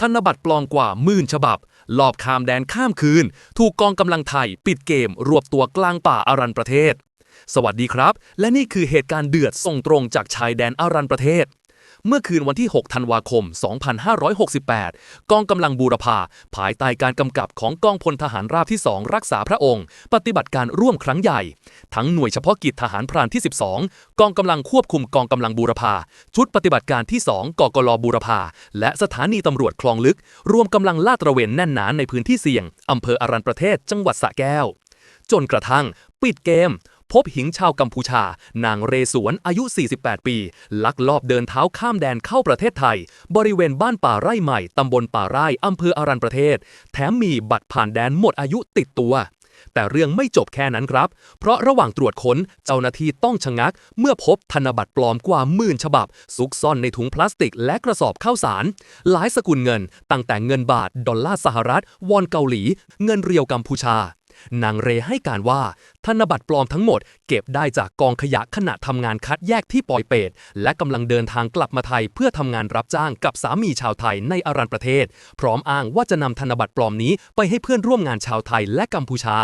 ธนบัตรปลอมกว่าหมื่นฉบับลอบข้ามแดนข้ามคืน ถูกกองกำลังไทย ปิดเกม รวบตัวกลางป่าอารันประเทศ สวัสดีครับ และนี่คือเหตุการณ์เดือดส่งตรงจากชายแดนอารันประเทศ เมื่อคืนวันที่ 6 ธันวาคม 2568 กองกำลังบูรพาภายใต้การกำกับของกองพลทหารราบที่ 2 รักษาพระองค์ ปฏิบัติการร่วมครั้งใหญ่ ทั้งหน่วยเฉพาะกิจทหารพรานที่ 12 กองกำลังควบคุมกองกำลังบูรพาชุดปฏิบัติการที่ 2 กกลบูรพาและสถานีตำรวจคลองลึก รวมกำลังลาดตระเวนแน่นหนาในพื้นที่เสี่ยงอำเภออารันประเทศจังหวัดสระแก้ว จนกระทั่ง ปิดเกม พบหญิงชาวกัมพูชา นางเรสวนอายุ 48 ปี ลักลอบเดินเท้าข้ามแดนเข้าประเทศไทย บริเวณบ้านป่าไร่ใหม่ ตำบลป่าไร่อำเภออารันประเทศ แถมมีบัตรผ่านแดนหมดอายุติดตัว แต่เรื่องไม่จบแค่นั้นครับ เพราะระหว่างตรวจค้นเจ้าหน้าที่ต้องชะงัก เมื่อพบธนบัตรปลอมกว่าหมื่นฉบับ ซุกซ่อนในถุงพลาสติกและกระสอบข้าวสาร หลายสกุลเงิน ตั้งแต่เงินบาท ดอลลาร์สหรัฐ วอนเกาหลี เงินเรียวกัมพูชา นางเรให้การว่า ธนบัตรปลอมทั้งหมดเก็บได้จากกองขยะขณะทำงานคัดแยกที่ปอยเปตและกำลังเดินทางกลับมาไทยเพื่อทำงานรับจ้างกับสามีชาวไทยในอารันประเทศ พร้อมอ้างว่าจะนำธนบัตรปลอมนี้ไปให้เพื่อนร่วมงานชาวไทยและกัมพูชา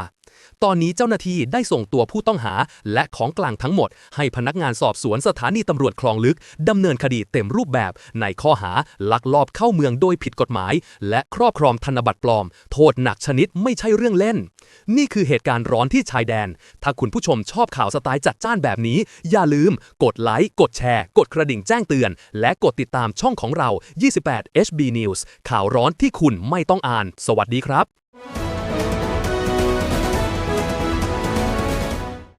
ตอนนี้เจ้าหน้าที่ได้ส่งตัวผู้ต้องหา และของกลางทั้งหมด ให้พนักงานสอบสวนสถานีตำรวจคลองลึกดำเนินคดีเต็มรูปแบบ ในข้อหาลักลอบเข้าเมืองโดยผิดกฎหมาย และครอบครองธนบัตรปลอม โทษหนักชนิดไม่ใช่เรื่องเล่น นี่คือเหตุการณ์ร้อนที่ชายแดน ถ้าคุณผู้ชมชอบข่าวสไตล์จัดจ้านแบบนี้ อย่าลืม กดไลค์กดแชร์ กดกระดิ่งแจ้งเตือน และกดติดตามช่องของเรา 28 HB News ข่าวร้อนที่คุณไม่ต้องอ่าน สวัสดีครับ